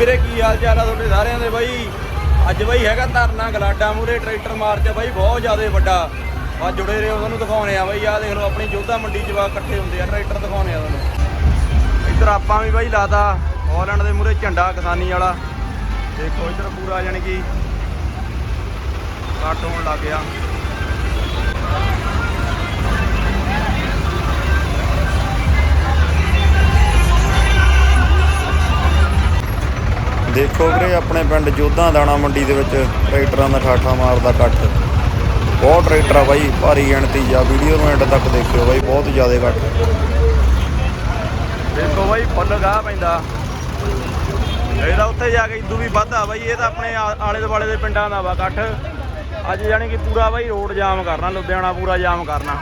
ਵੀਰੇ, ਕੀ ਹਾਲ ਚਾਲ ਆ ਤੁਹਾਡੇ ਸਾਰਿਆਂ ਦੇ ਬਾਈ? ਅੱਜ ਬਾਈ ਹੈਗਾ ਧਰਨਾ ਗਲਾਡਾ ਮੂਰੇ ਟਰੈਕਟਰ ਮਾਰਚ ਬਾਈ, ਬਹੁਤ ਜ਼ਿਆਦਾ ਵੱਡਾ। ਆ ਜੁੜੇ ਰਹੋ ਤੁਹਾਨੂੰ ਦਿਖਾਉਣੇ ਆ ਬਾਈ ਆ ਦੇਖ ਲਓ, ਆਪਣੀ ਜੋਧਾ ਮੰਡੀ 'ਚ ਵਾ ਇਕੱਠੇ ਹੁੰਦੇ ਆ, ਟਰੈਕਟਰ ਦਿਖਾਉਣੇ ਆ ਤੁਹਾਨੂੰ। ਇੱਧਰ ਆਪਾਂ ਵੀ ਬਾਈ ਲਾਦਾ ਹਾਲੈਂਡ ਦੇ ਮੂਰੇ ਝੰਡਾ ਕਿਸਾਨੀ ਵਾਲਾ। ਦੇਖੋ ਇੱਧਰ ਪੂਰਾ, ਜਾਣੀ ਕਿ ਕੱਟ ਹੋਣ ਲੱਗ ਗਿਆ। ਦੇਖੋ ਵੀਰੇ, ਆਪਣੇ ਪਿੰਡ ਜੋਧਾ ਦਾਣਾ ਮੰਡੀ ਦੇ ਵਿੱਚ ਟਰੈਕਟਰਾਂ ਦਾ ਠਾਠਾ ਮਾਰਦਾ ਇਕੱਠ। ਬਹੁਤ ਟਰੈਕਟਰ ਆ ਬਾਈ, ਭਾਰੀ ਗਿਣਤੀ ਆ। ਵੀਡੀਓ ਨੂੰ ਐਂਡ ਤੱਕ ਦੇਖਿਓ ਬਾਈ, ਬਹੁਤ ਜ਼ਿਆਦਾ ਇਕੱਠ। ਦੇਖੋ ਬਾਈ, ਫੁੱਲ ਗਾਹ ਪੈਂਦਾ। ਇਹਦਾ ਉੱਥੇ ਜਾ ਕੇ ਇਦੋਂ ਵੀ ਵੱਧ ਬਾਈ, ਇਹ ਤਾਂ ਆਪਣੇ ਆਲੇ ਦੁਆਲੇ ਦੇ ਪਿੰਡਾਂ ਦਾ ਵਾ ਇਕੱਠ। ਅੱਜ ਜਾਣੀ ਕਿ ਪੂਰਾ ਬਾਈ ਰੋਡ ਜਾਮ ਕਰਨਾ, ਲੁਧਿਆਣਾ ਪੂਰਾ ਜਾਮ ਕਰਨਾ।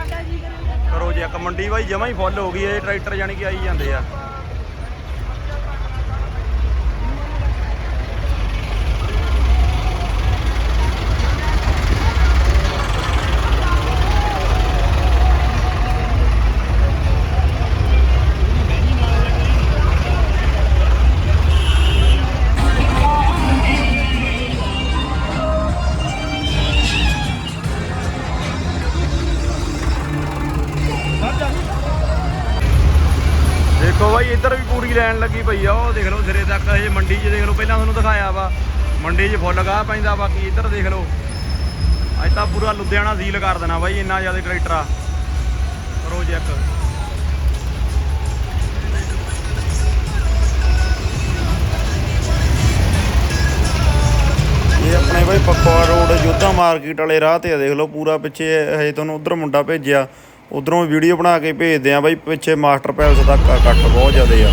ਕਰੋ ਜੀ ਇੱਕ ਮੰਡੀ ਬਾਈ, ਜਮਾ ਹੀ ਫੁੱਲ ਹੋ ਗਈ, ਇਹ ਟਰੈਕਟਰ ਜਾਣੀ ਕਿ ਆਈ ਜਾਂਦੇ ਆ। ਲੈਣ ਲੱਗੀ ਪਈ ਆ, ਉਹ ਦੇਖ ਲਓ ਸਿਰੇ ਤੱਕ ਇਹ ਮੰਡੀ 'ਚ ਦੇਖ ਲਓ, ਪਹਿਲਾਂ ਤੁਹਾਨੂੰ ਦਿਖਾਇਆ ਵਾ। ਮੰਡੀ 'ਚ ਫੁੱਲ ਗਾਹ ਪੈਂਦਾ ਬਾਕੀ ਇੱਧਰ ਦੇਖ ਲਓ। ਅੱਜ ਤਾਂ ਪੂਰਾ ਲੁਧਿਆਣਾ ਸੀਲ ਕਰ ਦੇਣਾ ਬਾਈ, ਇੰਨਾ ਜ਼ਿਆਦਾ ਟਰੈਕਟਰ ਆ। ਕਰੋ ਚੈੱਕ ਇਹ ਆਪਣੇ ਬਾਈ ਪੱਕਵਾ ਰੋਡ ਯੋਧਾ ਮਾਰਕੀਟ ਵਾਲੇ ਰਾਹ ਤੇ ਆ, ਦੇਖ ਲਓ ਪੂਰਾ ਪਿੱਛੇ ਹਜੇ ਤੁਹਾਨੂੰ ਉਧਰ ਮੁੰਡਾ ਭੇਜਿਆ। ਉਧਰੋਂ ਵੀਡੀਓ ਬਣਾ ਕੇ ਭੇਜਦੇ ਆ ਬਾਈ, ਪਿੱਛੇ ਮਾਸਟਰ ਪੈਲਸ ਦਾ ਕੱਟ ਬਹੁਤ ਜ਼ਿਆਦਾ ਆ।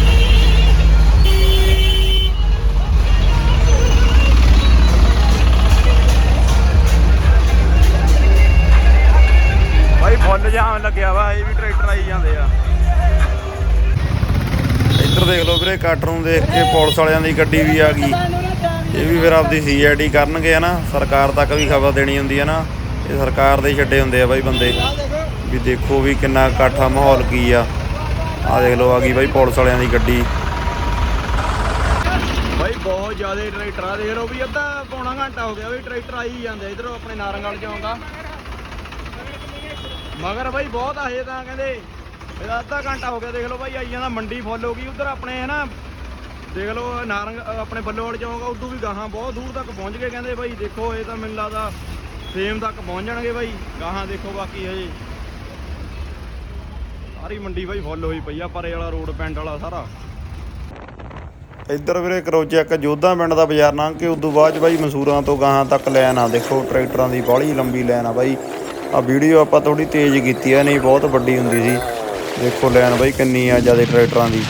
ਬਾਈ ਫੁੱਲ ਜਾਮ ਲੱਗਿਆ ਵਾ ਇਹ ਵੀ ਟਰੈਕਟਰ ਆਈ ਜਾਂਦੇ ਆ। ਇੱਧਰ ਦੇਖ ਲਓ ਵੀਰੇ ਇਕੱਠ ਨੂੰ ਦੇਖ ਕੇ ਪੁਲਿਸ ਵਾਲਿਆਂ ਦੀ ਗੱਡੀ ਵੀ ਆ ਗਈ। ਇਹ ਵੀ ਫਿਰ ਆਪਦੀ ਸੀਆਈਡੀ ਕਰਨਗੇ ਹਨਾ ਸਰਕਾਰ ਤੱਕ ਵੀ ਖਬਰ ਦੇਣੀ ਹੁੰਦੀ ਹੈ ਨਾ। ਇਹ ਸਰਕਾਰ ਦੇ ਛੱਡੇ ਹੁੰਦੇ ਆ ਬਾਈ ਬੰਦੇ। ਵੀ ਦੇਖੋ ਵੀ ਕਿੰਨਾ ਇਕੱਠਾ ਮਾਹੌਲ ਕੀ ਆ। ਆ ਦੇਖ ਲਓ ਆ ਗਈ ਬਾਈ ਪੁਲਿਸ ਵਾਲਿਆਂ ਦੀ ਗੱਡੀ। ਬਾਈ ਬਹੁਤ ਜ਼ਿਆਦਾ ਟਰੈਕਟਰ ਆ ਦੇਖ ਲਓ ਵੀ ਅੱਧਾ ਪੌਣਾ ਘੰਟਾ ਹੋ ਗਿਆ ਵੀ ਟਰੈਕਟਰ ਆਈ ਜਾਂਦੇ ਇਧਰੋਂ ਆਪਣੇ ਨਾਰੰਗਲ ਚ ਆਉਂਦਾ ਮਗਰ ਬਾਈ ਬਹੁਤ ਆ ਤਾਂ ਕਹਿੰਦੇ ਇਹਦਾ ਅੱਧਾ ਘੰਟਾ ਹੋ ਗਿਆ ਦੇਖ ਲਓ ਬਾਈ ਆਈ ਜਾਂਦਾ ਮੰਡੀ ਫੁੱਲ ਹੋ ਗਈ ਉਧਰ ਆਪਣੇ ਹੈ ਨਾ ਦੇਖ ਲਓ ਨਾਰੰਗ ਅ, ਆਪਣੇ ਬੱਲੋਵਾਲ ਜਾਊਗਾ ਉਦੋਂ ਵੀ ਗਾਹਾਂ ਬਹੁਤ ਦੂਰ ਤੱਕ ਪਹੁੰਚ ਗਏ ਕਹਿੰਦੇ ਬਾਈ ਦੇਖੋ ਇਹ ਤਾਂ ਮੈਨੂੰ ਲੱਗਦਾ ਸੇਮ ਤੱਕ ਪਹੁੰਚ ਜਾਣਗੇ ਬਾਈ ਗਾਹਾਂ ਦੇਖੋ ਬਾਕੀ ਹਜੇ। ਸਾਰੀ ਮੰਡੀ ਬਾਈ ਫੁੱਲ ਹੋਈ ਪਈ ਆ ਪਰੇ ਵਾਲਾ ਰੋਡ ਪਿੰਡ ਵਾਲਾ ਸਾਰਾ। ਇੱਧਰ ਵੀਰੇ ਕਰੋ ਚੈੱਕ ਜੋਧਾ ਪਿੰਡ ਦਾ ਬਾਜ਼ਾਰ ਲੰਘ ਕੇ ਉਦੋਂ ਬਾਅਦ 'ਚ ਬਾਈ ਮਸੂਰਾਂ ਤੋਂ ਗਾਹਾਂ ਤੱਕ ਲਾਈਨ ਆ ਦੇਖੋ ਟਰੈਕਟਰਾਂ ਦੀ ਬਾਹਲੀ ਲੰਬੀ ਲਾਈਨ ਆ ਬਾਈ। ਆ ਵੀਡੀਓ ਆਪਾਂ ਥੋੜੀ ਤੇਜ਼ ਕੀਤੀ ਆ, ਨਹੀਂ ਬਹੁਤ ਵੱਡੀ ਹੁੰਦੀ ਸੀ। ਦੇਖੋ ਲੈਣ ਬਾਈ ਕਿੰਨੀ ਆ ਜ਼ਿਆਦਾ ਟਰੈਕਟਰਾਂ ਦੀ।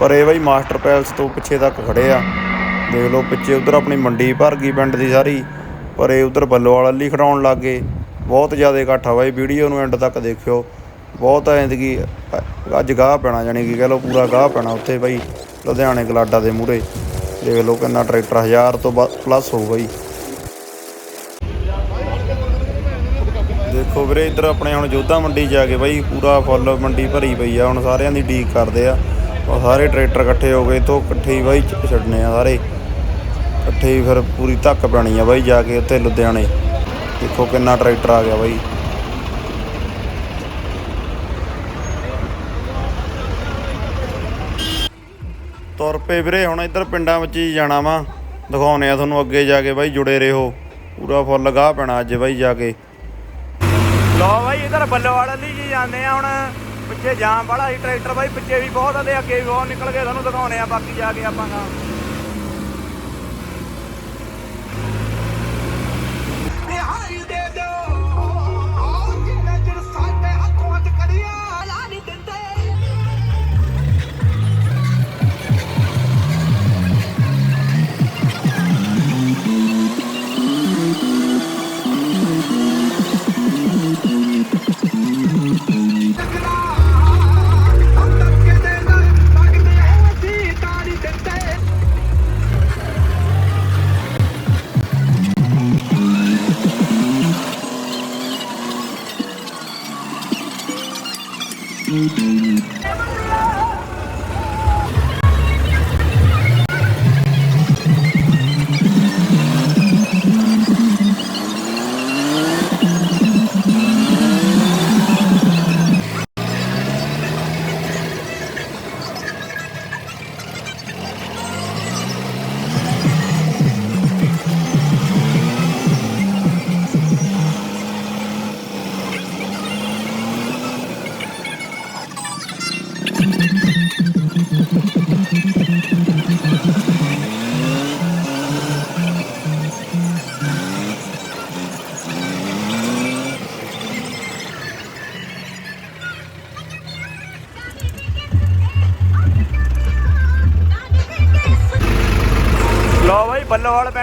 ਪਰ ਇਹ ਬਾਈ ਮਾਸਟਰ ਪੈਲਸ ਤੋਂ ਪਿੱਛੇ ਤੱਕ ਖੜੇ ਆ। ਦੇਖ ਲਓ ਪਿੱਛੇ ਉਧਰ ਆਪਣੀ ਮੰਡੀ ਭਰ ਗਈ ਪਿੰਡ ਦੀ ਸਾਰੀ, ਪਰ ਇਹ ਉਧਰ ਬੱਲੋਵਾਲ ਲਈ ਖੜਾਉਣ ਲੱਗ ਗਏ। ਬਹੁਤ ਜ਼ਿਆਦਾ ਇਕੱਠ ਆ ਬਾਈ, ਵੀਡੀਓ ਨੂੰ ਐਂਡ ਤੱਕ ਦੇਖਿਓ। ਬਹੁਤ ਐਂ ਕਿ ਅੱਜ ਗਾਹ ਪੈਣਾ ਜਾਨੀ ਕਿ ਕਹ ਲਓ ਪੂਰਾ ਗਾਹ ਪੈਣਾ ਉੱਥੇ ਬਾਈ, ਲੁਧਿਆਣੇ ਗਲਾਡਾ ਦੇ ਮੂਹਰੇ। ਦੇਖ ਲਓ ਕਿੰਨਾ ਟਰੈਕਟਰ 1000 ਤੋਂ ਪਲੱਸ ਹੋਊਗਾ ਜੀ ਦੇਖੋ ਵੀਰੇ, ਇੱਧਰ ਆਪਣੇ ਹੁਣ ਜੋਧਾ ਮੰਡੀ ਜਾ ਕੇ ਬਾਈ, ਪੂਰਾ ਫੁੱਲ ਮੰਡੀ ਭਰੀ ਪਈ ਆ, ਹੁਣ ਸਾਰਿਆਂ ਦੀ ਡੀਕ ਕਰਦੇ ਆ। ਉਹ ਸਾਰੇ ਟਰੈਕਟਰ ਇਕੱਠੇ ਹੋ ਗਏ ਤੋਂ ਇਕੱਠੇ ਹੀ ਬਾਈ ਛ- ਛੱਡਣੇ ਆ ਸਾਰੇ। ਇਕੱਠੇ ਹੀ ਫਿਰ ਪੂਰੀ ਧੱਕ ਪੈਣੀ ਆ ਬਾਈ ਜਾ ਕੇ ਉੱਥੇ ਲੁਧਿਆਣੇ। ਦੇਖੋ ਕਿੰਨਾ ਟਰੈਕਟਰ ਆ ਗਿਆ ਬਾਈ। ਤੁਰ ਪਏ ਵੀਰੇ, ਹੁਣ ਇੱਧਰ ਪਿੰਡਾਂ ਵਿੱਚ ਹੀ ਜਾਣਾ ਵਾ। ਦਿਖਾਉਨੇ ਆ ਤੁਹਾਨੂੰ ਅੱਗੇ ਜਾ ਕੇ ਬਾਈ ਜੁੜੇ ਰਹੋ। ਪੂਰਾ ਫੁੱਲ ਗਾਹ ਪੈਣਾ ਅੱਜ ਬਾਈ ਜਾ ਕੇ। ਲਓ ਬਾਈ, ਇਧਰ ਬੱਲੋਵਾਲ ਲਈ ਜੀ ਜਾਂਦੇ ਆ ਹੁਣ। ਪਿੱਛੇ ਜਾਮ ਵਾਲਾ ਸੀ, ਟਰੈਕਟਰ ਬਾਈ, ਪਿੱਛੇ ਵੀ ਬਹੁਤ ਆ ਤੇ ਅੱਗੇ ਵੀ ਬਹੁਤ ਨਿਕਲ ਗਏ, ਤੁਹਾਨੂੰ ਦਿਖਾਉਣੇ ਆ, ਬਾਕੀ ਜਾ ਕੇ ਆਪਾਂ ਗਾ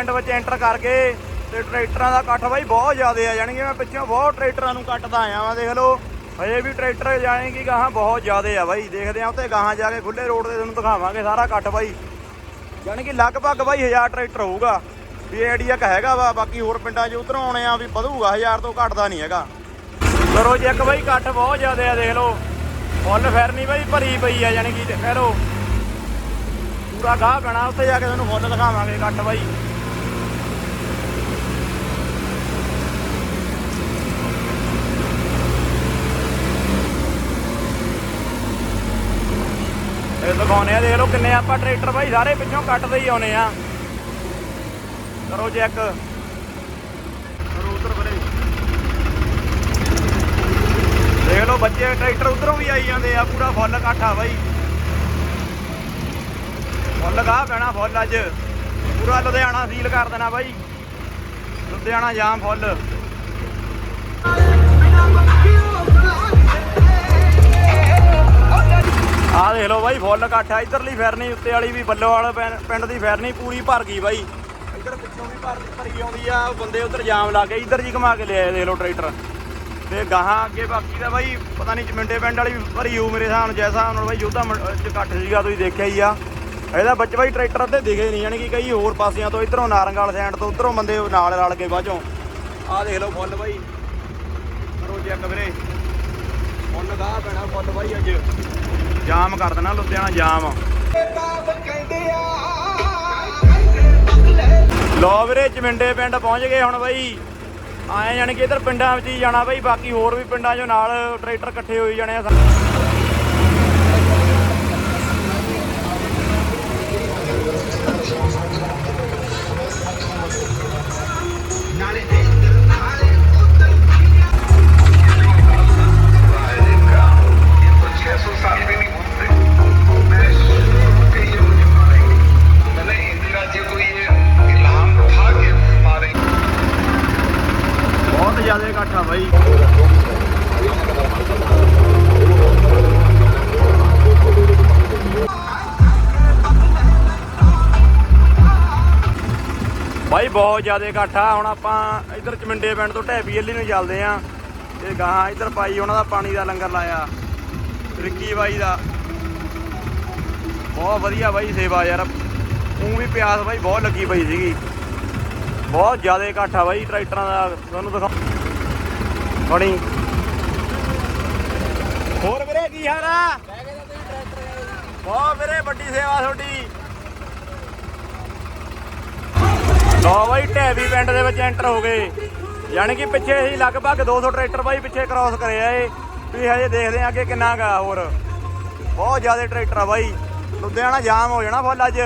ਪਿੰਡ ਵਿੱਚ ਐਂਟਰ ਕਰਕੇ ਤੇ ਟਰੈਕਟਰਾਂ ਦਾ ਇਕੱਠ ਬਾਈ ਬਹੁਤ ਜ਼ਿਆਦਾ ਆ ਜਾਣਗੇ ਮੈਂ ਪਿੱਛੋਂ ਬਹੁਤ ਟਰੈਕਟਰਾਂ ਨੂੰ ਕੱਟਦਾ ਆਇਆ ਵਾਂ, ਦੇਖ ਲਓ। ਹਜੇ ਵੀ ਟਰੈਕਟਰ ਜਾਣਗੇ ਗਾਹਾਂ ਬਹੁਤ ਜ਼ਿਆਦਾ ਆ ਬਾਈ, ਦੇਖਦੇ ਆ ਉੱਤੇ ਗਾਹਾਂ ਜਾ ਕੇ ਖੁੱਲੇ ਰੋਡ ਤੇ ਤੁਹਾਨੂੰ ਦਿਖਾਵਾਂਗੇ ਸਾਰਾ ਇਕੱਠ ਬਾਈ। ਯਾਨੀ ਕਿ ਲਗਭਗ ਬਾਈ 1000 ਟਰੈਕਟਰ ਹੋਊਗਾ, ਵੀ ਆਈਡੀਆ ਕ ਹੈਗਾ ਵਾ, ਬਾਕੀ ਹੋਰ ਪਿੰਡਾਂ 'ਚ ਉਧਰੋਂ ਆਉਣੇ ਆ ਵੀ ਵਧੂਗਾ 1000 ਤੋਂ ਘਟਦਾ ਨਹੀਂ ਹੈਗਾ। ਕਰੋ ਇੱਕ ਬਾਈ, ਇਕੱਠ ਬਹੁਤ ਜ਼ਿਆਦਾ ਆ, ਦੇਖ ਲਓ। ਫੁੱਲ ਫਿਰਨੀ ਬਾਈ, ਭਰੀ ਪਈ ਆ, ਯਾਨੀ ਕਿ ਕਹਿ ਲਓ ਪੂਰਾ ਗਾਹ ਪੈਣਾ, ਉੱਥੇ ਜਾ ਕੇ ਤੁਹਾਨੂੰ ਫੁੱਲ ਦਿਖਾਵਾਂਗੇ ਇਕੱਠ ਬਾਈ। ਇਹ ਆ, ਦੇਖ ਲਓ ਕਿੰਨੇ ਆਪਾਂ ਟਰੈਕਟਰ ਬਾਈ ਸਾਰੇ ਪਿੱਛੋਂ ਕੱਟਦੇ ਹੀ ਆਉਨੇ ਆ। ਕਰੋ ਚੈੱਕ ਕਰੋ ਉਧਰ ਬਰੇ ਦੇਖ ਲਓ ਬੱਚੇ, ਟਰੈਕਟਰ ਉਧਰੋਂ ਵੀ ਆਈ ਜਾਂਦੇ ਆ, ਪੂਰਾ ਫੁੱਲ ਇਕੱਠਾ ਬਾਈ। ਫੁੱਲ ਗਾ ਪੈਣਾ ਫੁੱਲ ਅੱਜ। ਪੂਰਾ ਲੁਧਿਆਣਾ ਸੀਲ ਕਰ ਦੇਣਾ ਬਾਈ। ਲੁਧਿਆਣਾ ਜਾਮ ਫੁੱਲ। ਆਹ ਦੇਖ ਲਓ ਬਾਈ, ਫੁੱਲ ਇਕੱਠਾ ਇਧਰਲੀ ਫੈਰਨੀ ਉੱਤੇ ਵਾਲੀ ਵੀ ਬੱਲੋਵਾਲ ਪਿੰ- ਪਿੰਡ ਦੀ ਫੈਰਨੀ ਪੂਰੀ ਭਰ ਗਈ ਬਾਈ। ਇੱਧਰ ਪਿੱਛੋਂ ਵੀ ਭਰ, ਭਰੀ ਆਉਂਦੀ ਆ ਬੰਦੇ ਉਧਰ ਜਾਮ ਲਾ ਕੇ ਇੱਧਰ ਜੀ ਘੁਮਾ ਕੇ ਲਿਆਏ, ਦੇਖ ਲਓ ਟਰੈਕਟਰ। ਤੇ ਗਾਹਾਂ ਅੱਗੇ ਬਾਕੀ ਦਾ ਬਾਈ, ਪਤਾ ਨਹੀਂ ਚਮਿੰਡੇ ਪਿੰਡ ਵਾਲੀ ਵੀ ਭਰੀ ਹੋਊ ਮੇਰੇ ਹਿਸਾਬ ਨਾਲ, ਜੈਸਾ ਹੁਣ ਬਾਈ ਯੋਧਾ ਚ ਇਕੱਠ ਸੀਗਾ, ਤੁਸੀਂ ਦੇਖਿਆ ਹੀ ਆ। ਇਹਦਾ ਬੱਚ ਬਾਈ ਟਰੈਕਟਰ ਅੱਧੇ ਦਿਖੇ ਨਹੀਂ ਯਾਨੀ ਕਿ ਕਈ ਹੋਰ ਪਾਸਿਆਂ ਤੋਂ, ਇਧਰੋਂ ਨਾਰੰਗਲ ਸਾਈਡ ਤੋਂ, ਉਧਰੋਂ ਬੰਦੇ ਨਾਲ ਰਲ ਕੇ ਬਾਝੋਂ। ਆਹ ਦੇਖ ਲਓ ਫੁੱਲ ਬਾਈ। ਕਰੋ ਚੈੱਕ ਵੀਰੇ। ਫੁੱਲ ਗਾਹ ਪੈਣਾ ਫੁੱਲ ਬਾਈ ਅੱਜ। ਜਾਮ ਕਰ ਦੇਣਾ ਲੁਧਿਆਣਾ ਜਾਮ। ਕਾਬ ਲੋ ਵੀਰੇ ਚਮਿੰਡੇ ਪਿੰਡ ਪਹੁੰਚ ਗਏ ਹੁਣ ਬਾਈ। ਆਏ ਜਾਣੀ ਕਿ ਇਧਰ ਪਿੰਡਾਂ ਵਿੱਚ ਹੀ ਜਾਣਾ ਬਾਈ, ਬਾਕੀ ਹੋਰ ਵੀ ਪਿੰਡਾਂ 'ਚੋਂ ਨਾਲ ਟਰੈਕਟਰ ਇਕੱਠੇ ਹੋਈ ਜਾਣੇ ਆ। ਜ਼ਿਆਦਾ ਇਕੱਠ ਆ ਬਾਈ। ਬਾਈ ਬਹੁਤ ਜ਼ਿਆਦਾ ਇਕੱਠ ਆ। ਹੁਣ ਆਪਾਂ ਇੱਧਰ ਚਮਿੰਡੇ ਪਿੰਡ ਤੋਂ ਢੈਬੀ ਅੱਲੀ ਨੂੰ ਚੱਲਦੇ ਆਂ। ਤੇ ਗਾਹਾਂ ਇੱਧਰ ਪਾਈ ਉਹਨਾਂ ਦਾ ਪਾਣੀ ਦਾ ਲੰਗਰ ਲਾਇਆ। ਰਿੱਕੀ ਬਾਈ ਦਾ। ਬਹੁਤ ਵਧੀਆ ਬਾਈ ਸੇਵਾ ਯਾਰ। ਉਹ ਵੀ ਪਿਆਸ ਬਾਈ ਬਹੁਤ ਲੱਗੀ ਪਈ ਸੀਗੀ। ਬਹੁਤ ਜ਼ਿਆਦਾ ਇਕੱਠ ਆ ਬਾਈ ਟਰੈਕਟਰਾਂ ਦਾ। ਤੁਹਾਨੂੰ ਦਿਖਾ ਬਣੀ ਹੋਰ ਵੀਰੇ ਕੀ ਹਾਲ ਆ? ਬਹੁਤ ਵੀਰੇ, ਵੱਡੀ ਸੇਵਾ ਤੁਹਾਡੀ। ਲੋ ਬਾਈ ਢੈਵੀ ਪਿੰਡ ਦੇ ਵਿੱਚ ਐਂਟਰ ਹੋ ਗਏ। ਯਾਨੀ ਕਿ ਪਿੱਛੇ ਹੀ ਲਗਭਗ 200 ਟਰੈਕਟਰ ਬਾਈ ਪਿੱਛੇ ਕ੍ਰਾਸ ਕਰੇ ਆ ਤੁਸੀਂ ਹਜੇ ਦੇਖਦੇ ਆ ਅੱਗੇ ਕਿੰਨਾ ਗਾ ਹੋਰ। ਬਹੁਤ ਜ਼ਿਆਦਾ ਟਰੈਕਟਰ ਆ ਬਾਈ। ਲੁਧਿਆਣਾ ਜਾਮ ਹੋ ਜਾਣਾ ਫੁੱਲ ਅੱਜ।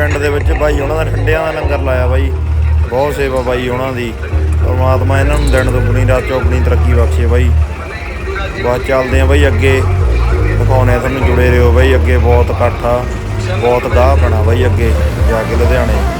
ਪਿੰਡ ਦੇ ਵਿੱਚ ਬਾਈ ਉਹਨਾਂ ਦਾ ਠੰਡਿਆਂ ਦਾ ਲੰਗਰ ਲਾਇਆ ਬਾਈ। ਬਹੁਤ ਸੇਵਾ ਬਾਈ ਉਹਨਾਂ ਦੀ। ਪਰਮਾਤਮਾ ਇਹਨਾਂ ਨੂੰ ਦਿਨ ਦੁਗਣੀ, ਰਾਤ ਚੌਗਣੀ ਤਰੱਕੀ ਬਖਸ਼ੇ ਬਾਈ। ਬਸ ਚੱਲਦੇ ਆ ਬਾਈ ਅੱਗੇ। ਦਿਖਾਉਣੇ ਆ ਤੁਹਾਨੂੰ ਜੁੜੇ ਰਹੋ ਬਾਈ ਅੱਗੇ ਬਹੁਤ ਇਕੱਠ ਆ, ਬਹੁਤ ਗਾਹ ਪੈਣਾ ਬਾਈ ਅੱਗੇ, ਜਾ ਕੇ ਲੁਧਿਆਣੇ।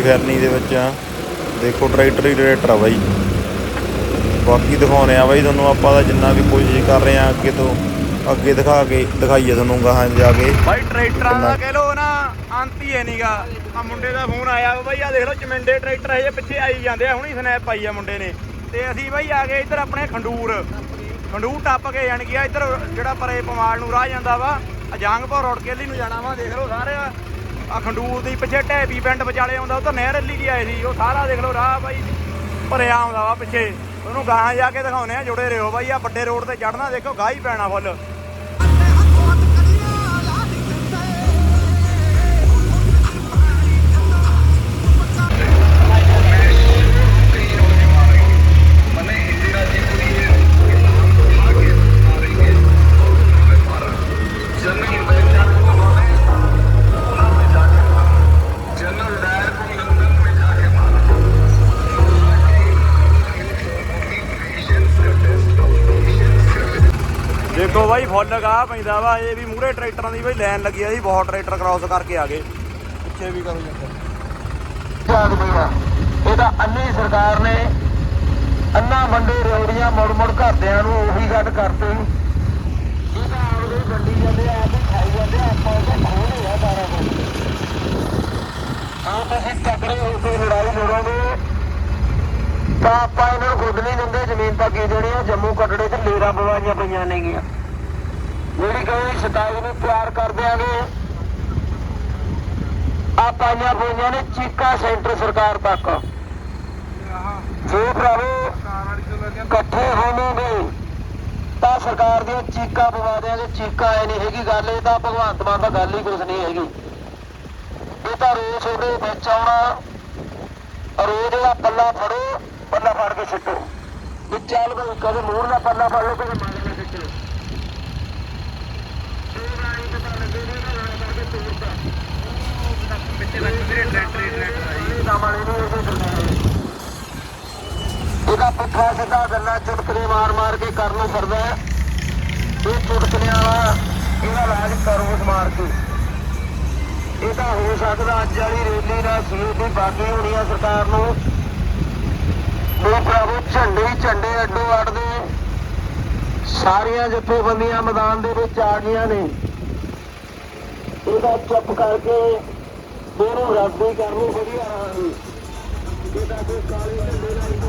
ਦੀ ਫਿਰਨੀ ਦੇ ਵਿੱਚ ਆ ਦੇਖੋ ਟਰੈਕਟਰ ਹੀ ਟਰੈਕਟਰ ਆ ਬਾਈ। ਬਾਕੀ ਦਿਖਾਉਣੇ ਆ ਬਾਈ ਤੁਹਾਨੂੰ ਆਪਾਂ ਦਾ ਜਿੰਨਾ ਵੀ ਕੋਸ਼ਿਸ਼ ਕਰ ਰਹੇ ਆ ਅੱਗੇ ਤੋਂ ਅੱਗੇ ਦਿਖਾ ਕੇ ਦਿਖਾਈਏ ਤੁਹਾਨੂੰ ਗਾਹਾਂ ਜਾ ਕੇ। ਬਾਈ ਟਰੈਕਟਰਾਂ ਦਾ ਕਹਿ ਲੋ ਨਾ ਅੰਤ ਹੀ ਨੀਗਾ ਆ ਮੁੰਡੇ ਦਾ ਫੋਨ ਆਇਆ ਬਾਈ ਆ ਦੇਖ ਲਓ ਚਮਿੰਡੇ ਟਰੈਕਟਰ ਇਹ ਪਿੱਛੇ ਆਈ ਜਾਂਦੇ ਆ ਹੁਣੀ ਸਨੈਪ ਪਾਈ ਆ ਮੁੰਡੇ ਨੇ। ਤੇ ਅਸੀਂ ਬਾਈ ਆ ਗਏ ਇੱਧਰ ਆਪਣੇ ਖੰਡੂਰ। ਖੰਡੂਰ ਟੱਪ ਕੇ ਜਾਣ ਗਿਆ ਇੱਧਰ ਜਿਹੜਾ ਪਰੇ ਪਮਾਲ ਨੂੰ ਰਾਹ ਜਾਂਦਾ ਵਾ ਅਜੰਗਪੁਰ ਰੋਡ ਕੇਲੀ ਨੂੰ ਜਾਣਾ ਵਾ ਦੇਖ ਲਓ ਸਾਰੇ ਆ ਖੰਡੂਰ ਦੀ ਪਿੱਛੇ ਢੈਬੀ ਪਿੰਡ ਵਿਚਾਲੇ ਆਉਂਦਾ, ਉਹ ਤਾਂ ਨਹਿਰ ਅੱਲੀ ਦੀ ਆਏ ਸੀ, ਉਹ ਸਾਰਾ ਦੇਖ ਲਓ ਰਾਹ ਬਾਈ। ਭਰਿਆ ਆਉਂਦਾ ਵਾ ਪਿੱਛੇ। ਉਹਨੂੰ ਗਾਹਾਂ ਜਾ ਕੇ ਦਿਖਾਉਨੇ ਆ, ਜੁੜੇ ਰਹੋ ਬਾਈ ਆ ਵੱਡੇ ਰੋਡ ਤੇ ਚੜਨਾ ਦੇਖੋ, ਗਾਹ ਹੀ ਪੈਣਾ ਫੁੱਲ। ਲਗਾ ਪੈਂਦਾ ਵਾ, ਇਹ ਵੀ ਮੂਹਰੇ ਟਰੈਕਟਰਾਂ ਦੀ ਬਾਈ ਲਾਈਨ ਲੱਗੀ ਆ ਜੀ ਬਹੁਤ ਟਰੈਕਟਰ ਕ੍ਰਾਸ ਕਰਕੇ ਆ ਗਏ। ਪਿੱਛੇ ਵੀ ਕਰੋ ਚੱਕਰ। ਆਦਮੀ ਆ ਇਹਦਾ ਅੰਨੀ ਸਰਕਾਰ ਨੇ ਅੰਨਾ ਮੰਡੇ ਰੋੜੀਆਂ ਮੁੜ ਮੁੜ ਘਰਦਿਆਂ ਨੂੰ ਉਹੀ ਗੱਲ ਕਰਤੇ। ਇਹਦਾ ਆਪਦੇ ਵੰਡੀ ਜਾਂਦੇ ਆ ਆਪ ਖਾਈ ਜਾਂਦੇ ਆਪਾਂ ਉਹਦੇ ਖੋਹ ਲਿਆ ਸਾਰਾ ਕੁਝ ਆਪ ਅਸੀਂ ਤਕੜੇ ਹੋ ਕੇ ਲੜਾਈ ਲੜੋਗੇ ਤਾਂ ਆਪਾਂ ਇਹਨਾਂ ਨੂੰ ਖੁਦ ਨਹੀਂ ਦਿੰਦੇ, ਜ਼ਮੀਨ ਤਾਂ ਕੀ ਦੇਣੀ ਆ, ਜੰਮੂ ਕਟੜੇ ਚ ਲੇਰਾ ਪਵਾਈਆਂ ਪਈਆਂ ਨੇਗੀਆਂ। ਜਿਹੜੀ ਕਹੇ 27 ਨੂੰ ਤਿਆਰ ਕਰ ਦਿਆਂਗੇ ਆ ਪਾਈਆਂ ਪਈਆਂ ਨੇ ਚੀਕਾ ਸੈਂਟਰ ਸਰਕਾਰ ਤੱਕ। ਜੇ ਭਰਾਵੋ ਇਕੱਠੇ ਹੋਵੋਗੇ, ਤਾਂ ਸਰਕਾਰ ਦੀਆਂ ਚੀਕਾਂ ਪਵਾ ਦਿਆਂਗੇ। ਚੀਕਾਂ ਐ ਨਹੀਂ ਹੈਗੀ ਗੱਲ, ਇਹ ਤਾਂ ਭਗਵੰਤ ਮਾਨ ਦਾ ਗੱਲ ਹੀ ਕੁਝ ਨਹੀਂ ਹੈਗੀ। ਇਹ ਤਾਂ ਰੋਜ਼ ਉਹਦੇ ਵਿੱਚ ਆਉਣਾ ਰੋਜ਼ ਦਾ ਪੱਲਾ ਫੜੋ, ਪੱਲਾ ਫੜ ਕੇ ਸਿੱਟੋ ਵੀ ਚੱਲ ਕੋਈ ਕਦੇ ਮੂਹਰ ਦਾ ਪੱਲਾ ਫੜ ਲਓ, ਕਦੇ ਮਗਰ ਦਾ ਸਿੱਟੋ ਇਹ ਰਾਈ ਪਤਾ ਲੱਗੇ ਨਹੀਂ ਨਾ ਲੜਾ ਕਰਕੇ ਤੋੜਦਾ ਇਹਦਾ ਪੁੱਠਾ ਸਿੱਧਾ ਗੱਲਾਂ ਚੁਟਕਲੇ ਮਾਰ ਮਾਰ ਕੇ ਕਰਨ ਨੂੰ ਫਿਰਦਾ ਇਹ ਚੁਟਕਲਿਆਂ ਵਾਲਾ ਇਹਦਾ ਇਲਾਜ ਕਰੋ ਮਾਰ ਕੇ। ਇਹ ਤਾਂ ਹੋ ਸਕਦਾ ਅੱਜ ਵਾਲੀ ਰੈਲੀ ਨਾਲ ਸੀਓ ਬਾਕੀ ਹੋਣੀ ਆ ਸਰਕਾਰ ਨੂੰ। ਉਹ ਭਰਾਵੋ ਝੰਡੇ ਝੰਡੇ ਅੱਡੋ ਅੱਡਦੇ ਸਾਰੀਆਂ ਜਥੇਬੰਦੀਆਂ ਮੈਦਾਨ ਦੇ ਵਿੱਚ ਆ ਗਈਆਂ ਨੇ। ਇਹਦਾ ਚੁੱਪ ਕਰਕੇ ਇਹਨੂੰ ਰੱਦੀ ਕਰਨੀ ਵਧੀਆ ਰਹਾਂਗੀ ਇਹਦਾ ਕੋਈ ਕਾਲੇ ਝੰਡੇ ਨਾਲ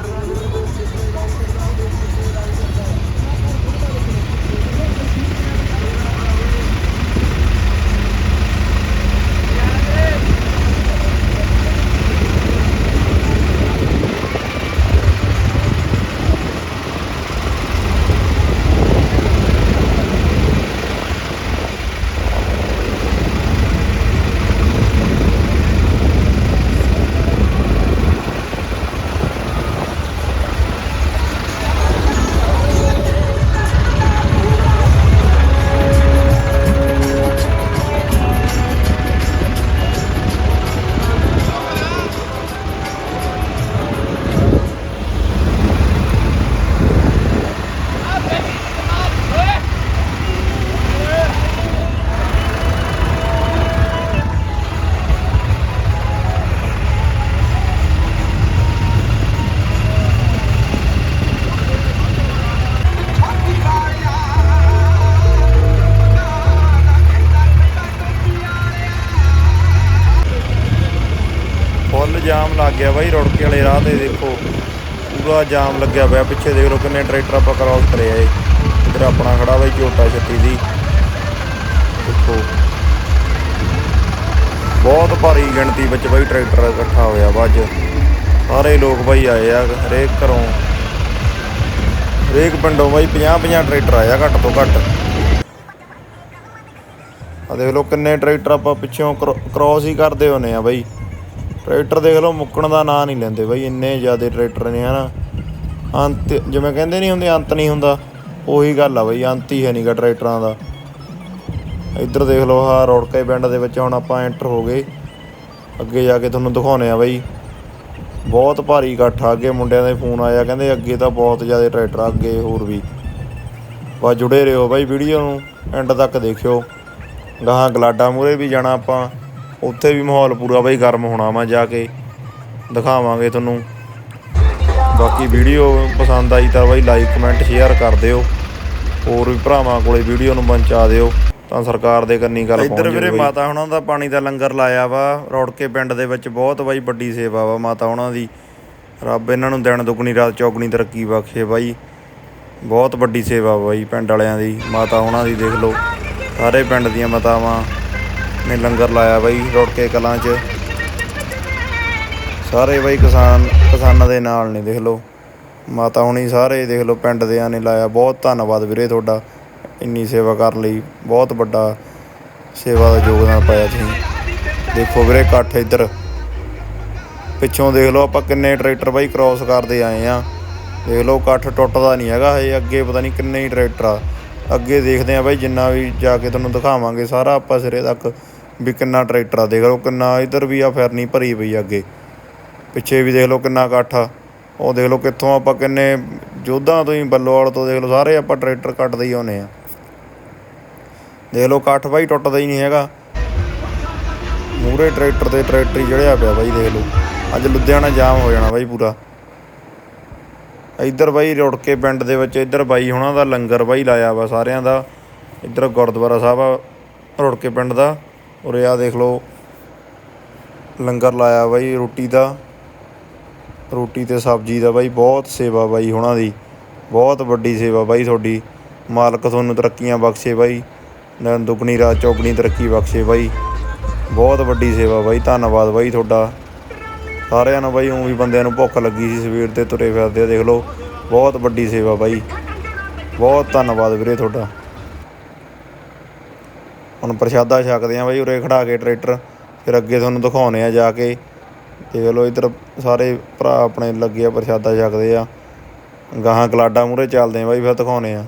ਜਾਮ ਬਾਈ ਰੁੜਕੇ ਵਾਲੇ ਰਾਹ ਤੇ ਦੇਖੋ। ਪੂਰਾ ਜਾਮ ਲੱਗਿਆ ਪਿਆ, ਪਿੱਛੇ ਦੇਖ ਲਓ ਕਿੰਨੇ ਟਰੈਕਟਰ ਆਪਾਂ ਕ੍ਰਾਸ ਕਰਿਆ ਆ ਇਧਰ ਆਪਣਾ ਖੜਾ ਬਾਈ, ਝੋਟਾ ਛੱਤੀ ਦੀ। ਦੇਖੋ। ਬਹੁਤ ਭਾਰੀ ਗਿਣਤੀ ਵਿੱਚ ਬਾਈ ਟਰੈਕਟਰ ਇਕੱਠਾ ਹੋਇਆ ਵਾ ਅੱਜ। ਸਾਰੇ ਲੋਕ ਬਾਈ ਆਏ ਆ ਹਰੇਕ ਘਰੋਂ। ਹਰੇਕ ਪਿੰਡੋਂ ਬਾਈ 50 50 ਟਰੈਕਟਰ ਆਇਆ ਘੱਟ ਤੋਂ ਘੱਟ। ਆ ਦੇਖ ਲਓ ਕਿੰਨੇ ਟਰੈਕਟਰ ਆਪਾਂ ਪਿੱਛੋਂ ਕ੍ਰਾਸ ਹੀ ਕਰਦੇ ਹੋਨੇ ਆ ਬਾਈ। ਟਰੈਕਟਰ ਦੇਖ ਲਓ, ਮੁੱਕਣ ਦਾ ਨਾਂ ਨਹੀਂ ਲੈਂਦੇ ਬਾਈ, ਇੰਨੇ ਜ਼ਿਆਦਾ ਟਰੈਕਟਰ ਨੇ, ਹਨਾ? ਅੰਤ, ਜਿਵੇਂ ਕਹਿੰਦੇ ਨਹੀਂ ਹੁੰਦੇ, ਅੰਤ ਨਹੀਂ ਹੁੰਦਾ, ਉਹੀ ਗੱਲ ਆ ਬਾਈ, ਅੰਤ ਹੀ ਹੈ ਨਹੀਂਗਾ ਟਰੈਕਟਰਾਂ ਦਾ। ਇੱਧਰ ਦੇਖ ਲਓ, ਆਹ ਰੋੜਕੇ ਪਿੰਡ ਦੇ ਵਿੱਚ ਹੁਣ ਆਪਾਂ ਐਂਟਰ ਹੋ ਗਏ। ਅੱਗੇ ਜਾ ਕੇ ਤੁਹਾਨੂੰ ਦਿਖਾਉਨੇ ਆ ਬਾਈ। ਬਹੁਤ ਭਾਰੀ ਇਕੱਠ ਆ, ਅੱਗੇ ਮੁੰਡਿਆਂ ਦੇ ਫੋਨ ਆਇਆ, ਕਹਿੰਦੇ ਅੱਗੇ ਤਾਂ ਬਹੁਤ ਜ਼ਿਆਦਾ ਟਰੈਕਟਰ ਆ, ਅੱਗੇ ਹੋਰ ਵੀ। ਬਸ ਜੁੜੇ ਰਹੋ ਬਾਈ ਵੀਡੀਓ ਨੂੰ ਐਂਡ ਤੱਕ ਦੇਖਿਓ। ਗਾਹਾਂ ਗਲਾਡਾ ਮੂਰੇ ਵੀ ਜਾਣਾ ਆਪਾਂ। ਉੱਥੇ ਵੀ ਮਾਹੌਲ ਪੂਰਾ ਬਾਈ ਗਰਮ ਹੋਣਾ ਵਾ ਜਾ ਕੇ। ਦਿਖਾਵਾਂਗੇ ਤੁਹਾਨੂੰ। ਬਾਕੀ ਵੀਡੀਓ ਪਸੰਦ ਆਈ ਤਾਂ ਬਾਈ ਲਾਈਕ ਕਮੈਂਟ ਸ਼ੇਅਰ ਕਰ ਦਿਓ। ਹੋਰ ਵੀ ਭਰਾਵਾਂ ਕੋਲੇ ਵੀਡੀਓ ਨੂੰ ਪਹੁੰਚਾ ਦਿਓ। ਤਾਂ ਸਰਕਾਰ ਦੇ ਕੰਨੀ ਗੱਲ ਇੱਧਰ ਪਹੁੰਚ ਵੀਰੇ ਵੀਰੇ ਮਾਤਾ ਹੁਣਾਂ ਦਾ ਪਾਣੀ ਦਾ ਲੰਗਰ ਲਾਇਆ ਵਾ। ਰੌੜਕੇ ਪਿੰਡ ਦੇ ਵਿੱਚ ਬਹੁਤ ਬਾਈ ਵੱਡੀ ਸੇਵਾ ਵਾ ਮਾਤਾ ਹੁਣਾਂ ਦੀ। ਰੱਬ ਇਹਨਾਂ ਨੂੰ ਦਿਨ ਦੁਗਣੀ ਰਾਤ ਚੌਗਣੀ ਤਰੱਕੀ ਬਖਸ਼ੇ ਬਾਈ। ਬਹੁਤ ਵੱਡੀ ਸੇਵਾ ਬਾਈ ਪਿੰਡ ਵਾਲਿਆਂ ਦੀ। ਮਾਤਾ ਹੁਣਾਂ ਦੀ ਦੇਖ ਲਓ। ਸਾਰੇ ਪਿੰਡ ਦੀਆਂ ਮਾਤਾਵਾਂ। ਨੇ ਲੰਗਰ ਲਾਇਆ ਬਾਈ ਰੌੜਕੇ ਕਲਾਂ 'ਚ। ਸਾਰੇ ਬਾਈ ਕਿਸਾਨ ਕਿਸਾਨਾਂ ਦੇ ਨਾਲ ਨੇ, ਦੇਖ ਲਓ। ਮਾਤਾ ਹੁਣੀ ਸਾਰੇ ਦੇਖ ਲਓ ਪਿੰਡ ਦਿਆਂ ਨੇ ਲਾਇਆ। ਬਹੁਤ ਧੰਨਵਾਦ ਵੀਰੇ ਤੁਹਾਡਾ। ਇੰਨੀ ਸੇਵਾ ਕਰਨ ਲਈ ਬਹੁਤ ਵੱਡਾ ਸੇਵਾ ਦਾ ਯੋਗਦਾਨ ਪਾਇਆ ਤੁਸੀਂ। ਦੇਖੋ ਵੀਰੇ ਇਕੱਠ ਇੱਧਰ। ਪਿੱਛੋਂ ਦੇਖ ਲਓ ਆਪਾਂ ਕਿੰਨੇ ਟਰੈਕਟਰ ਬਾਈ ਕ੍ਰਾਸ ਕਰਦੇ ਆਏ ਆ। ਦੇਖ ਲਓ ਇਕੱਠ ਟੁੱਟਦਾ ਨਹੀਂ ਹੈਗਾ ਹਜੇ, ਅੱਗੇ ਪਤਾ ਨਹੀਂ ਕਿੰਨੇ ਹੀ ਟਰੈਕਟਰ ਆ। ਅੱਗੇ ਦੇਖਦੇ ਆ ਬਾਈ ਜਿੰਨਾ ਵੀ ਜਾ ਕੇ ਤੁਹਾਨੂੰ ਦਿਖਾਵਾਂਗੇ, ਸਾਰਾ ਆਪਾਂ ਸਿਰੇ ਤੱਕ ਵੀ ਕਿੰਨਾ ਟਰੈਕਟਰ ਆ, ਦੇਖ ਲਓ ਕਿੰਨਾ ਇੱਧਰ ਵੀ ਆ ਫਿਰਨੀ ਭਰੀ ਪਈ ਅੱਗੇ। ਪਿੱਛੇ ਵੀ ਦੇਖ ਲਓ ਕਿੰਨਾ ਇਕੱਠ ਆ। ਉਹ ਦੇਖ ਲਓ ਕਿੱਥੋਂ ਆਪਾਂ ਕਿੰਨੇ ਜੋਧਾਂ ਤੋਂ ਹੀ, ਬੱਲੋਵਾਲ ਤੋਂ ਦੇਖ ਲਓ, ਸਾਰੇ ਆਪਾਂ ਟਰੈਕਟਰ ਕੱਟਦੇ ਹੀ ਆਉਨੇ ਆ। ਦੇਖ ਲਓ ਇਕੱਠ ਬਾਈ ਟੁੱਟਦਾ ਹੀ ਨਹੀਂ ਹੈਗਾ। ਮੂਰੇ ਟਰੈਕਟਰ ਤੇ ਟਰੈਕਟਰ ਹੀ ਚੜਿਆ ਪਿਆ ਬਾਈ, ਦੇਖ ਲਓ। ਅੱਜ ਲੁਧਿਆਣਾ ਜਾਮ ਹੋ ਜਾਣਾ ਬਾਈ ਪੂਰਾ। ਇੱਧਰ ਬਾਈ ਰੁੜ ਕੇ ਪਿੰਡ ਦੇ ਵਿੱਚ, ਇੱਧਰ ਬਾਈ ਹੁਣਾਂ ਦਾ ਲੰਗਰ ਬਾਈ ਲਾਇਆ ਵਾ ਸਾਰਿਆਂ ਦਾ। ਇੱਧਰ ਗੁਰਦੁਆਰਾ ਸਾਹਿਬ ਆ ਰੁੜ ਕੇ ਪਿੰਡ ਦਾ। ਉਰੇ ਆ ਦੇਖ ਲਓ, ਲੰਗਰ ਲਾਇਆ ਬਾਈ ਰੋਟੀ ਦਾ। ਰੋਟੀ ਤੇ ਸਬਜ਼ੀ ਦਾ ਬਾਈ ਬਹੁਤ ਸੇਵਾ ਬਾਈ ਉਹਨਾਂ ਦੀ। ਬਹੁਤ ਵੱਡੀ ਸੇਵਾ ਬਾਈ ਤੁਹਾਡੀ। ਮਾਲਕ ਤੁਹਾਨੂੰ ਤਰੱਕੀਆਂ ਬਖਸ਼ੇ ਬਾਈ। ਦਿਨ ਦੁੱਗਣੀ ਰਾਤ ਚੌਗਣੀ ਤਰੱਕੀ ਬਖਸ਼ੇ ਬਾਈ। ਬਹੁਤ ਵੱਡੀ ਸੇਵਾ ਬਾਈ, ਧੰਨਵਾਦ ਬਾਈ ਤੁਹਾਡਾ। ਸਾਰਿਆਂ ਨੂੰ ਬਾਈ ਉਂ ਵੀ ਬੰਦਿਆਂ ਨੂੰ ਭੁੱਖ ਲੱਗੀ ਸੀ ਸਵੇਰ ਤੇ ਤੁਰੇ ਫਿਰਦੇ ਦੇਖ ਲਓ। ਬਹੁਤ ਵੱਡੀ ਸੇਵਾ ਬਾਈ। ਬਹੁਤ ਧੰਨਵਾਦ ਵੀਰੇ ਤੁਹਾਡਾ। ਹੁਣ ਪ੍ਰਸ਼ਾਦਾ ਛਕਦੇ ਆ ਬਾਈ, ਉਰੇ ਖੜਾ ਕੇ ਟਰੈਕਟਰ, ਫਿਰ ਅੱਗੇ ਤੁਹਾਨੂੰ ਦਿਖਾਉਣੇ ਆ ਜਾ ਕੇ। ਦੇਖ ਲਓ ਇੱਧਰ ਸਾਰੇ ਭਰਾ ਆਪਣੇ ਲੱਗੇ ਆ, ਪ੍ਰਸ਼ਾਦਾ ਛਕਦੇ ਆ। ਗਾਹਾਂ ਗਲਾਡਾ ਮੂਰੇ ਚੱਲਦੇ ਆ ਬਾਈ, ਫਿਰ ਦਿਖਾਉਣੇ ਆ।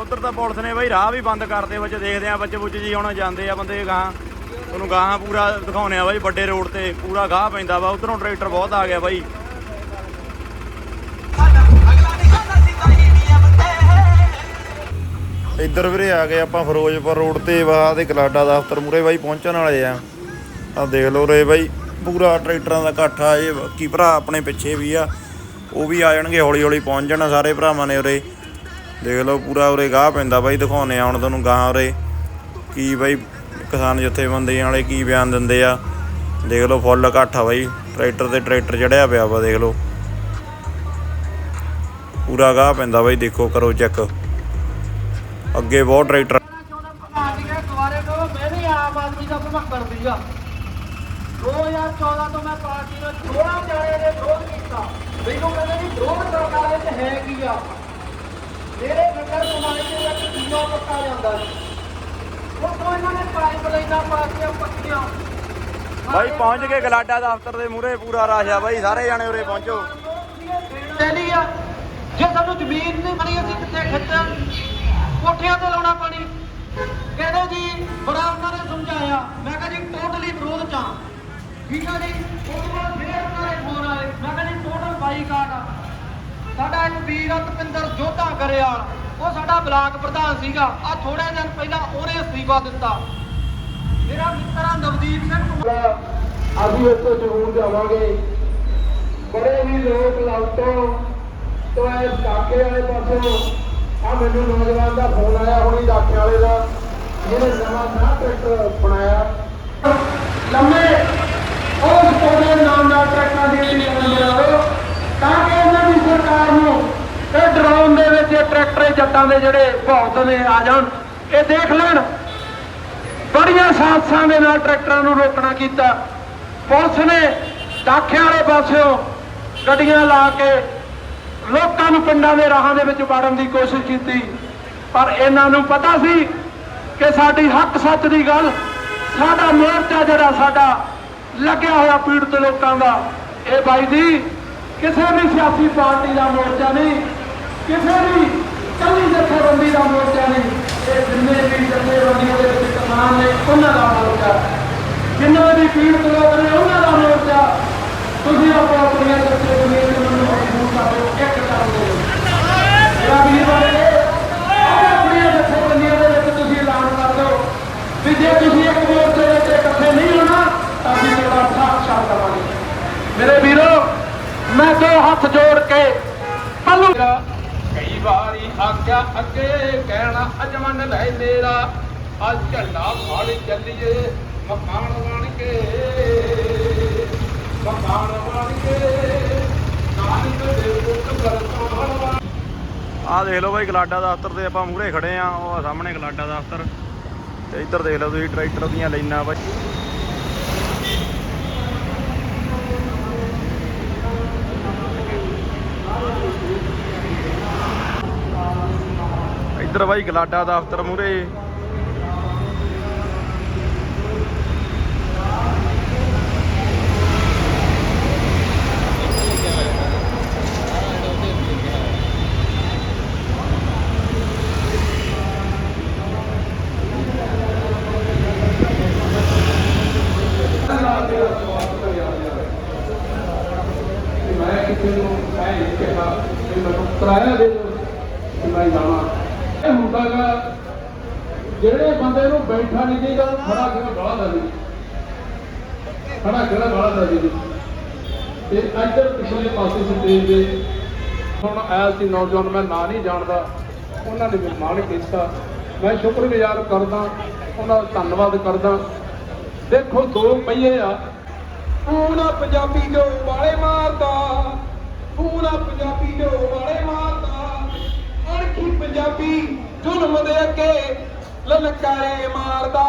ਉਧਰ ਤਾਂ ਪੁਲਿਸ ਨੇ ਬਾਈ ਰਾਹ ਵੀ ਬੰਦ ਕਰਦੇ ਵਿੱਚ ਦੇਖਦੇ ਆ ਬੱਚੇ ਬੁੱਚੇ ਜੀ ਹੁਣ ਜਾਂਦੇ ਆ ਬੰਦੇ ਗਾਹਾਂ। ਤੁਹਾਨੂੰ ਗਾਹਾਂ ਪੂਰਾ ਦਿਖਾਉਣੇ ਆ ਬਾਈ, ਵੱਡੇ ਰੋਡ ਤੇ ਪੂਰਾ ਗਾਹ ਪੈਂਦਾ ਵਾ, ਉਧਰੋਂ ਟਰੈਕਟਰ ਬਹੁਤ ਆ ਗਿਆ ਬਾਈ। ਇੱਧਰ ਵੀਰੇ ਆ ਗਏ ਆਪਾਂ ਫਿਰੋਜ਼ਪੁਰ ਰੋਡ ਤੇ, ਵਾਹ ਦੇ ਗਲਾਡਾ ਦਫ਼ਤਰ ਮੂਰੇ ਬਾਈ, ਪਹੁੰਚਣ ਵਾਲੇ ਆ। ਆ ਦੇਖ ਲਓ ਰੇ ਬਾਈ, ਪੂਰਾ ਟਰੈਕਟਰਾਂ ਦਾ ਇਕੱਠ ਆ ਇਹ, ਬਾਕੀ ਭਰਾ ਆਪਣੇ ਪਿੱਛੇ ਵੀ ਆ। ਉਹ ਵੀ ਆ ਜਾਣਗੇ ਹੌਲੀ ਹੌਲੀ ਪਹੁੰਚ ਜਾਣਾ ਸਾਰੇ ਭਰਾਵਾਂ ਨੇ ਉਰੇ। ਦੇਖ ਲਓ ਪੂਰਾ ਉਰੇ ਗਾਹ ਪੈਂਦਾ ਬਾਈ ਦਿਖਾਉਨੇ ਆ ਹੁਣ ਤੁਹਾਨੂੰ ਗਾਹ ਉਰੇ। ਕੀ ਬਾਈ, ਕਿਸਾਨ ਜਥੇਬੰਦੀਆਂ ਵਾਲੇ ਕੀ ਬਿਆਨ ਦਿੰਦੇ ਆ। ਦੇਖ ਲਓ ਫੁੱਲ ਇਕੱਠ ਆ ਬਾਈ, ਟਰੈਕਟਰ ਤੇ ਟਰੈਕਟਰ ਚੜਿਆ ਪਿਆ ਵਾ, ਦੇਖ ਲਓ। ਪੂਰਾ ਗਾਹ ਪੈਂਦਾ ਬਾਈ, ਦੇਖੋ ਕਰੋ ਚੈੱਕ। ਅੱਗੇ ਬਹੁਤ ਟਰੈਕਟਰ ਦੁਆਰੇ ਤੋਂ ਮੈਂ ਵੀ ਆਮ ਆਦਮੀ ਦਾ ਭਮੱਕੜ ਸੀਗਾ। 2014 ਤੋਂ ਮੈਂ ਪਾਰਟੀ ਨੂੰ ਥੋੜਾ ਜਾਣੇ ਨੇ ਵਿਰੋਧ ਕੀਤਾ। ਮੈਨੂੰ ਕਹਿੰਦੇ ਵੀ ਵਿਰੋਧ ਵਾਲੇ ਤੇ ਹੈ ਕੀ ਆ? ਮੇਰੇ ਨਗਰ ਕਮਾਈ ਦੇ ਵਿੱਚ ਦੀਵਾ ਪੱਕਾ ਜਾਂਦਾ ਸੀ। ਉਹ ਤੋਂ ਇਹਨਾਂ ਨੇ ਪਾਈਪ ਲਾਈਨਾਂ ਪਾਤੀਆਂ ਪੱਕੀਆਂ। ਬਾਈ ਪਹੁੰਚ ਗਏ ਗਲਾਡਾ ਦਫ਼ਤਰ ਦੇ ਮੂਹਰੇ ਪੂਰਾ ਰਾਸ਼ ਆ ਬਾਈ ਸਾਰੇ ਜਾਣੇ ਉਰੇ ਪਹੁੰਚੋ। ਜੇ ਸਾਨੂੰ ਜ਼ਮੀਨ ਨਹੀਂ ਬਣੀ ਅਸੀਂ ਕਿੱਥੇ ਖੱਟਾਂ ਕੋਠਿਆਂ ਤੇ ਲਾਉਣਾ ਪਾਣੀ। ਕਹਿੰਦੇ ਜੀ, ਬੜਾ ਉਹਨਾਂ ਨੇ ਸਮਝਾਇਆ। ਮੈਂ ਕਿਹਾ ਜੀ ਟੋਟਲੀ ਵਿਰੋਧ ਚ ਠੀਕ ਆ ਜੀ? ਉਸ ਬਾਅਦ ਫਿਰ ਉਹਨਾਂ ਦੇ ਫੋਨ ਆਏ। ਮੈਂ ਕਿਹਾ ਜੀ ਟੋਟਲ ਬਾਈਕਾਟ ਆ। ਸਾਡਾ ਇੱਕ ਵੀਰ ਆ ਜੋਧਾ ਕਰਿਆਲ ਉਹ ਸਾਡਾ ਬਲਾਕ ਪ੍ਰਧਾਨ ਸੀਗਾ। ਆ ਥੋੜੇ ਦਿਨ ਪਹਿਲਾਂ ਉਹਨੇ ਅਸਤੀਫਾ ਦਿੱਤਾ। ਮੇਰਾ ਮਿੱਤਰ ਨਵਦੀਪ ਸਿੰਘ। ਅਸੀਂ ਇੱਥੋਂ ਜ਼ਰੂਰ ਜਾਵਾਂਗੇ। ਬੜੇ ਵੀ ਲੋਕ ਲਾਉਟੋਂ। ਤੋਂ ਇਹ ਡਾਕੇ ਵਾਲੇ ਪਾਸੋਂ ਆ ਮੈਨੂੰ ਨੌਜਵਾਨ ਦਾ ਫੋਨ ਆਇਆ, ਹੁਣੀ ਡਾਕੇ ਵਾਲੇ ਦਾ। ਜਿਹਨੇ ਨਵਾਂ ਨਾ ਟਰੈਕਟਰ ਬਣਾਇਆ। ਲੰਮੇ ਉਸ ਕੋਨੇ ਨਾਮ ਦਾ ਟਰੈਕਟਰ ਦੀ ਟੀਮ ਬਣਾਓ ਤਾਂ ਕਿ ਇਹਨਾਂ ਦੀ ਸਰਕਾਰ ਨੂੰ ਇਹ ਡਰਾਉਣ ਦੇ ਵਿੱਚ ਟਰੈਕਟਰ ਜੱਟਾਂ ਦੇ ਜਿਹੜੇ ਭੌਤ ਨੇ ਆ ਜਾਣ, ਇਹ ਦੇਖ ਲੈਣ। ਬੜੀਆਂ ਸਾਥਾਂ ਦੇ ਨਾਲ ਟਰੈਕਟਰਾਂ ਨੂੰ ਰੋਕਣਾ ਕੀਤਾ। ਪੁਲਿਸ ਨੇ ਦਾਖਿਆਂ ਵਾਲੇ ਪਾਸਿਓਂ ਗੱਡੀਆਂ ਲਾ ਕੇ ਲੋਕਾਂ ਨੂੰ ਪਿੰਡਾਂ ਦੇ ਰਾਹਾਂ ਦੇ ਵਿੱਚ ਵਾੜਨ ਦੀ ਕੋਸ਼ਿਸ਼ ਕੀਤੀ। ਪਰ ਇਹਨਾਂ ਨੂੰ ਪਤਾ ਸੀ ਕਿ ਸਾਡੀ ਹੱਕ ਸੱਚ ਦੀ ਗੱਲ, ਸਾਡਾ ਮੋਰਚਾ ਜਿਹੜਾ ਸਾਡਾ ਲੱਗਿਆ ਹੋਇਆ ਪੀੜਤ ਲੋਕਾਂ ਦਾ, ਇਹ ਬਾਈ ਜੀ ਕਿਸੇ ਵੀ ਸਿਆਸੀ ਪਾਰਟੀ ਦਾ ਮੋਰਚਾ ਨਹੀਂ, ਕਿਸੇ ਵੀ ਕੱਲੀ ਜਥੇਬੰਦੀ ਦਾ ਮੋਰਚਾ ਨਹੀਂ, ਇਹ ਜਿੰਨੇ ਵੀ ਜਥੇਬੰਦੀਆਂ ਦੇ ਵਿੱਚ ਕਿਸਾਨ ਨੇ, ਉਹਨਾਂ ਦਾ ਮੋਰਚਾ। ਜਿੰਨੇ ਵੀ ਪੀੜਤ ਲੋਕ ਨੇ, ਉਹਨਾਂ ਦਾ ਮੋਰਚਾ। ਤੁਸੀਂ ਆਪੋ ਆਪਣੀਆਂ ਜਥੇਬੰਦੀਆਂ ਦੇ ਨੂੰ ਮਜ਼ਬੂਤ ਕਰੋ ਇੱਕ ਕਰਨ ਦੇ ਮੇਰਾ ਵੀਰ ਬਣੇ ਆਪੋ ਆਪਣੀਆਂ ਜਥੇਬੰਦੀਆਂ ਦੇ ਵਿੱਚ ਤੁਸੀਂ ਐਲਾਨ ਕਰ ਦਿਓ ਵੀ ਜੇ ਤੁਸੀਂ ਇੱਕ ਮੋਰਚੇ ਦੇ ਉੱਤੇ ਇਕੱਠੇ ਨਹੀਂ ਹੋਣਾ ਤਾਂ ਅਸੀਂ ਤੁਹਾਡਾ ਸਾਥ ਛੱਡ ਦੇਵਾਂਗੇ ਮੇਰੇ ਵੀਰੋ ਮੈਂ ਦੋ ਹੱਥ ਮਾਰੀ ਆਖਿਆ ਅੱਗੇ ਕਹਿਣਾ ਅਜਮਨ ਲੈ ਮੇਰਾ ਅੱਜ ਝੰਡਾ ਫੜ ਚੱਲੀਏ ਮਕਾਨ ਬਣ ਕੇ ਮਕਾਨ ਬਣ ਕੇ ਨਾਨਕ ਦੇ ਪੁੱਤ ਕਰਤਾਰ ਆਹ ਦੇਖ ਲਓ ਬਾਈ ਗਲਾਡਾ ਦਫ਼ਤਰ ਤੇ ਆਪਾਂ ਮੂਹਰੇ ਖੜੇ ਆ, ਉਹ ਆ ਸਾਹਮਣੇ ਗਲਾਡਾ ਦਫ਼ਤਰ। ਤੇ ਇੱਧਰ ਦੇਖ ਲਓ ਤੁਸੀਂ ਟਰੈਕਟਰ ਦੀਆਂ ਲਾਈਨਾਂ ਬਾਈ। ਇੱਧਰ ਬਾਈ ਗਲਾਡਾ ਦਫ਼ਤਰ ਮੂਹਰੇ ਮੈਂ ਕਿਸੇ ਨੂੰ ਮੈਂ ਇਹ ਕਿਹਾ ਕਿ ਮੈਨੂੰ ਕਿਰਾਇਆ ਦੇ ਦਿਓ ਕਿ ਮੈਂ ਜਾਣਾ ਇਹ ਹੁੰਦਾ ਗਾ ਜਿਹੜੇ ਬੰਦੇ ਨੂੰ ਬੈਠਾ ਨਹੀਂ ਚਾਹੀਦਾ ਉਹਨੂੰ ਖੜਾ ਕਿਵੇਂ ਗਾਲਾਂ ਦਾ ਜੀ ਖੜਾ ਕਿਹੜਾ ਜੀ। ਤੇ ਇੱਧਰ ਪਿਛਲੇ ਪਾਸੇ ਸਟੇਜ ਦੇ ਹੁਣ ਆਇਆ ਸੀ ਨੌਜਵਾਨ ਮੈਂ ਨਾਂ ਨਹੀਂ ਜਾਣਦਾ, ਉਹਨਾਂ ਨੇ ਨਿਰਮਾਣ ਕੀਤਾ। ਮੈਂ ਸ਼ੁਕਰਗੁਜ਼ਾਰ ਕਰਦਾ, ਉਹਨਾਂ ਦਾ ਧੰਨਵਾਦ ਕਰਦਾ। ਦੇਖੋ ਦੋ ਪਹੀਏ ਆ। ਪੂਨਾ ਪੰਜਾਬੀ ਜੋ ਵਾਲੇ ਮਾਰਦਾ ਪੂਨਾ ਪੰਜਾਬੀ ਜੋ ਵਾਲੇ ਮਾਰਦਾ। ਅਣਖੀ ਪੰਜਾਬੀ ਜ਼ੁਲਮ ਦੇ ਅੱਗੇ ਲਲਕਾਰੇ ਮਾਰਦਾ।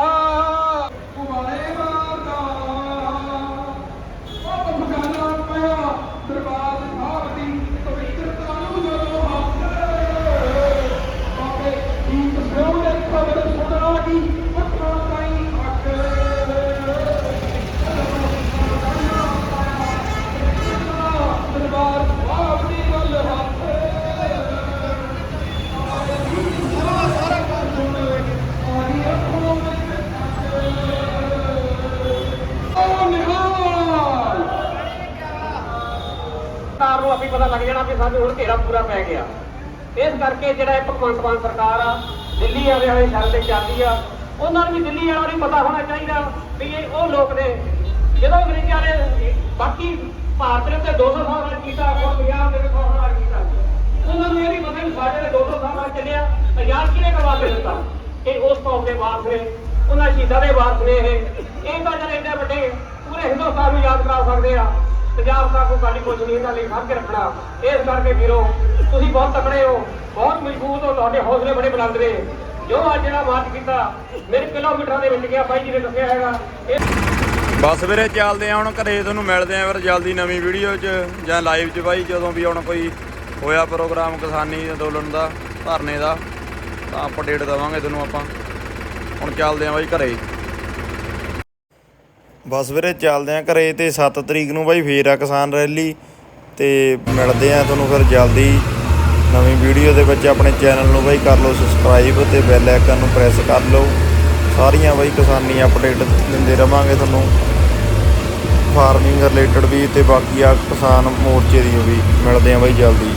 ਸਾਨੂੰ ਹੁਣ ਘੇਰਾ ਪੂਰਾ ਪੈ ਗਿਆ। ਇਸ ਕਰਕੇ ਜਿਹੜਾ ਇਹ ਭਗਵੰਤ ਮਾਨ ਸਰਕਾਰ ਆ, ਦਿੱਲੀ ਵਾਲੇ ਵਾਲੇ ਸ਼ਹਿਰ ਤੇ ਚੱਲਦੀ ਆ, ਉਹਨਾਂ ਨੂੰ ਵੀ ਦਿੱਲੀ ਵਾਲਿਆਂ ਨੂੰ ਪਤਾ ਹੋਣਾ ਚਾਹੀਦਾ ਵੀ ਇਹ ਉਹ ਲੋਕ ਨੇ। ਜਦੋਂ ਅੰਗਰੇਜ਼ਾਂ ਨੇ ਬਾਕੀ ਭਾਰਤ ਨੇ ਤੇ 200 ਸਾਲ ਰਾਜ ਕੀਤਾ ਔਰ ਪੰਜਾਬ ਦੇ 100 ਸਾਲ ਰਾਜ ਕੀਤਾ। ਉਹਨਾਂ ਨੂੰ ਇਹ ਨਹੀਂ ਪਤਾ ਵੀ ਸਾਡੇ ਨੇ 200 ਸਾਲ ਰਾਜ ਚੱਲਿਆ। ਆਜ਼ਾਦ ਕਿਹਨੇ ਕਰਵਾ ਕੇ ਦਿੱਤਾ? ਇਹ ਉਸ ਕੌਮ ਦੇ ਵਾਰਸ ਨੇ, ਉਹਨਾਂ ਸ਼ਹੀਦਾਂ ਦੇ ਵਾਰਸ ਨੇ ਇਹ। ਇਹ ਤਾਂ ਜਿਹੜੇ ਇੰਨੇ ਵੱਡੇ ਪੂਰੇ ਹਿੰਦੁਸਤਾਨ ਨੂੰ ਯਾਦ ਕਰਾ ਸਕਦੇ ਆ। ਪੰਜਾਬ ਦਾ ਕੋਈ ਗਾਲੀ ਕੁਝ ਨਹੀਂ ਇਹਨਾਂ ਲਈ ਸਾਂਭ ਕੇ ਰੱਖਣਾ। ਇਸ ਕਰਕੇ ਵੀਰੋ, ਤੁਸੀਂ ਬਹੁਤ ਤਕੜੇ ਹੋ, ਬਹੁਤ ਮਜ਼ਬੂਤ ਹੋ, ਤੁਹਾਡੇ ਹੌਸਲੇ ਬੜੇ ਬੁਲੰਦ ਨੇ। ਜੋ ਅੱਜ ਜਿਹੜਾ ਮਾਰਚ ਕੀਤਾ, ਮੇਰੇ ਕਿਲੋਮੀਟਰਾਂ ਦੇ ਵਿੱਚ ਗਿਆ, ਬਾਈ ਜੀ ਨੇ ਦੱਸਿਆ ਹੈਗਾ ਬਸ ਵੀਰੇ, ਚੱਲਦੇ ਆ ਹੁਣ ਘਰੇ ਤੁਹਾਨੂੰ ਮਿਲਦੇ ਆ ਫਿਰ ਜਲਦੀ ਨਵੀਂ ਵੀਡੀਓ 'ਚ ਜਾਂ ਲਾਈਵ 'ਚ ਬਾਈ, ਜਦੋਂ ਵੀ ਹੁਣ ਕੋਈ ਹੋਇਆ ਪ੍ਰੋਗਰਾਮ ਕਿਸਾਨੀ ਅੰਦੋਲਨ ਦਾ, ਧਰਨੇ ਦਾ, ਤਾਂ ਅਪਡੇਟ ਦੇਵਾਂਗੇ ਤੁਹਾਨੂੰ ਆਪਾਂ। ਹੁਣ ਚੱਲਦੇ ਆ ਬਾਈ ਘਰੇ। ਬਸ ਵੀਰੇ ਚੱਲਦੇ ਆ ਘਰੇ ਤੇ 7 ਤਰੀਕ ਨੂੰ ਬਾਈ ਫੇਰ ਆ ਕਿਸਾਨ ਰੈਲੀ ਤੇ ਮਿਲਦੇ ਆ ਤੁਹਾਨੂੰ ਫਿਰ ਜਲਦੀ। ਨਵੀਂ ਵੀਡੀਓ ਦੇ ਵਿੱਚ ਆਪਣੇ ਚੈਨਲ ਨੂੰ ਬਾਈ ਕਰ ਲਓ ਸਬਸਕ੍ਰਾਈਬ ਤੇ ਬੈਲ ਆਈਕਨ ਨੂੰ ਪ੍ਰੈਸ ਕਰ ਲਓ। ਸਾਰੀਆਂ ਬਾਈ ਕਿਸਾਨੀ ਅਪਡੇਟ ਦਿੰਦੇ ਰਵਾਂਗੇ ਤੁਹਾਨੂੰ। ਫਾਰਮਿੰਗ ਰਿਲੇਟਡ ਵੀ ਤੇ ਬਾਕੀ ਆ ਕਿਸਾਨ ਮੋਰਚੇ ਦੀ ਵੀ। ਮਿਲਦੇ ਆ ਬਾਈ ਜਲਦੀ।